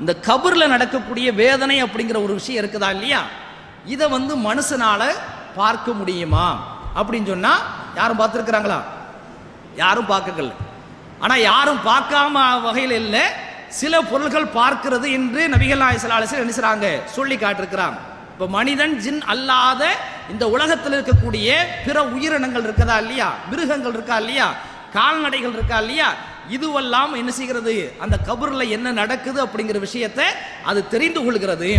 இந்த கபரில் நடக்கக்கூடிய வேதனை அப்படிங்கிற ஒரு விஷயம் இருக்குதா இல்லையா? இதை வந்து மனுஷனால பார்க்க முடியுமா? அப்படின்னு சொன்னா யாரும் பார்த்துருக்குறாங்களா? யாரும் பார்க்கல ஆனால் யாரும் பார்க்காம வகையில் இல்லை. சில பொருள்கள் பார்க்கிறது என்று நபிகள் நாயசலாலசில் என்ன செய்கிறாங்க சொல்லி காட்டிருக்கிறாங்க இப்போ மனிதன் ஜின் அல்லாத இந்த உலகத்தில் இருக்கக்கூடிய பிற உயிரினங்கள் இருக்கதா இல்லையா? மிருகங்கள் இருக்கா இல்லையா? கால்நடைகள் இருக்கா இல்லையா? இதுவெல்லாம் என்ன செய்கிறது? அந்த கபூர்ல என்ன நடக்குது அப்படிங்கிற விஷயத்தை அது தெரிந்து கொள்கிறது.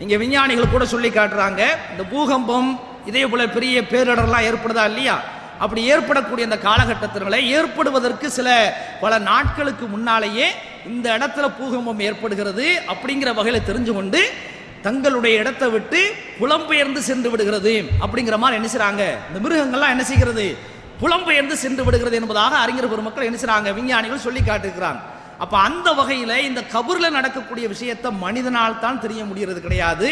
இங்க விஞ்ஞானிகள் கூட சொல்லி காட்டுறாங்க இந்த பூகம்பம் இதே போல பெரிய பேரிடர்லாம் ஏற்படுதா இல்லையா? அப்படி ஏற்படக்கூடிய அந்த காலகட்டத்தினால ஏற்படுவதற்கு சில பல நாட்களுக்கு முன்னாலேயே இந்த இடத்துல பூகம்பம் ஏற்படுகிறது அப்படிங்கிற வகையில் தெரிஞ்சு கொண்டு தங்களுடைய இடத்தை விட்டு புலம்பெயர்ந்து சென்று விடுகிறது அப்படிங்கிற மாதிரி என்ன செய்கிறாங்க இந்த மிருகங்கள்லாம் என்ன செய்கிறது? புலம்பெயர்ந்து சென்று விடுகிறது என்பதாக அறிஞர் பெருமக்கள் என்ன செய்றாங்க விஞ்ஞானிகள் சொல்லி காட்டுகிறாங்க அப்ப அந்த வகையில இந்த கபூர்ல நடக்கக்கூடிய விஷயத்தை மனிதனால் தான் தெரிய முடியறது கிடையாது.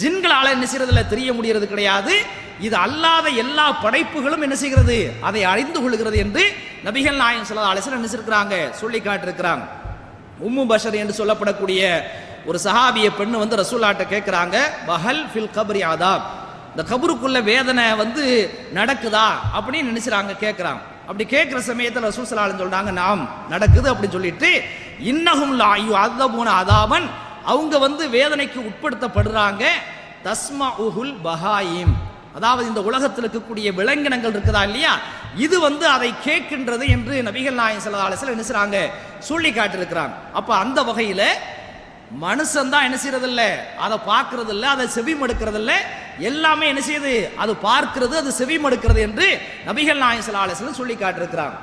ஜின்களால என்ன செய்யறதுல தெரிய முடியறது கிடையாது. இது அல்லாத எல்லா படைப்புகளும் என்ன செய்கிறது அதை அறிந்து கொள்கிறது என்று நபிகள் நாயகம் சொல்ல அலசர் என்ன செய்யிருக்கிறாங்க சொல்லி காட்டிருக்கிறாங்க உம்மு பஷர் என்று சொல்லப்படக்கூடிய ஒரு சஹாபிய பெண்ணு வந்து ரசூல்லாட்ட கேட்குறாங்க பஹல் ஃபில் கபரி ஆதாப் இந்த கபருக்குள்ள வேதனை வந்து நடக்குதா அப்படின்னு நினைச்சுறாங்க கேட்குறான் அப்படி கேட்குற சமயத்தில் ரசூல் சலாலும் சொல்றாங்க நாம் நடக்குது அப்படின்னு சொல்லிட்டு இன்னகும் லாயு அதபூன அதாவன் அவங்க வந்து வேதனைக்கு உட்படுத்தப்படுறாங்க தஸ்மா உஹுல் பஹாயிம் அதாவது இந்த உலகத்தில் இருக்கக்கூடிய விலங்கினங்கள் இருக்குதா இல்லையா? இது வந்து அதை கேட்கின்றது என்று நபிகள் நாயன் சல்லா அலிஸ்ல என்ன செய்றாங்க சொல்லி காட்டிருக்கிறாங்க அப்போ அந்த வகையில் மனுஷன் தான் என்ன செய்யறது அதை பார்க்கறதில்ல அதை செவி மடுக்கிறதில்லை எல்லாமே என்ன செய்யுது? அது பார்க்கிறது அது செவி மடுக்கிறது என்று நபிகள் நாயசலாலசன் சொல்லி காட்டியிருக்கிறாங்க.